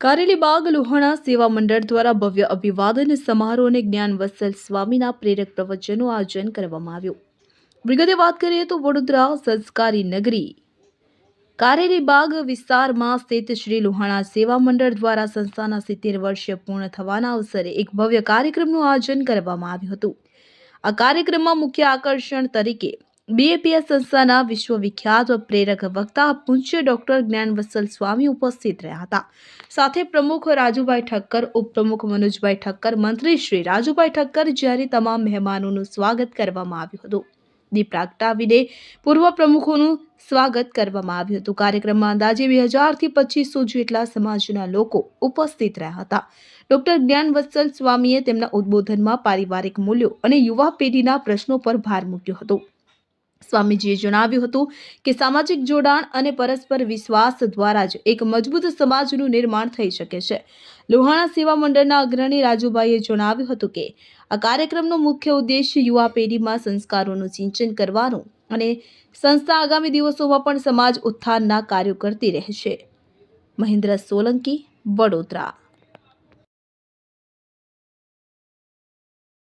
કારેલીબાગ લોહાણા સેવા મંડળ દ્વારા ભવ્ય અભિવાદન સમારોહ અને જ્ઞાન વત્સલ સ્વામીના પ્રેરક પ્રવચનનું આયોજન કરવામાં આવ્યું. વિગતે વાત કરીએ તો વડોદરા સંસ્કારી નગરી કારેલીબાગ વિસ્તારમાં સ્થિત શ્રી લોહાણા સેવા મંડળ દ્વારા સંસ્થાના સિત્તેર વર્ષે પૂર્ણ થવાના અવસરે એક ભવ્ય કાર્યક્રમનું આયોજન કરવામાં આવ્યું હતું. આ કાર્યક્રમમાં મુખ્ય આકર્ષણ તરીકે બીએપીએસ સંસ્થાના વિશ્વવિખ્યાત પ્રેરક વક્તા પૂજ્ય ડોક્ટર જ્ઞાનવત્સલ સ્વામી ઉપસ્થિત રહ્યા હતા. સાથે પ્રમુખ રાજુભાઈ ઠક્કર, ઉપપ્રમુખ મનોજભાઈ ઠક્કર, મંત્રી શ્રી રાજુભાઈ ઠક્કર જ્યારે તમામ મહેમાનોનું સ્વાગત કરવામાં આવ્યું હતું. દીપ પ્રગટાવીને પૂર્વ પ્રમુખોનું સ્વાગત કરવામાં આવ્યું હતું. કાર્યક્રમમાં અંદાજે બે હજારથી પચીસો જેટલા સમાજના લોકો ઉપસ્થિત રહ્યા હતા. ડોક્ટર જ્ઞાનવત્સલ સ્વામીએ તેમના ઉદ્બોધનમાં પારિવારિક મૂલ્યો અને યુવા પેઢીના પ્રશ્નો પર ભાર મૂક્યો હતો. સ્વામીજીએ જણાવ્યું હતું કે સામાજિક જોડાણ અને પરસ્પર વિશ્વાસ દ્વારા જ એક મજબૂત સમાજનું નિર્માણ થઈ શકે છે. લોહાણા સેવા મંડળના અગ્રણી રાજુભાઈએ જણાવ્યું હતું કે, આ કાર્યક્રમનો મુખ્ય ઉદ્દેશ્ય યુવા પેઢીમાં સંસ્કારોનું સિંચન કરવાનું અને સંસ્થા આગામી દિવસોમાં પણ સમાજ ઉત્થાનના કાર્યો કરતી રહેશે. મહેન્દ્ર સોલંકી, વડોદરા.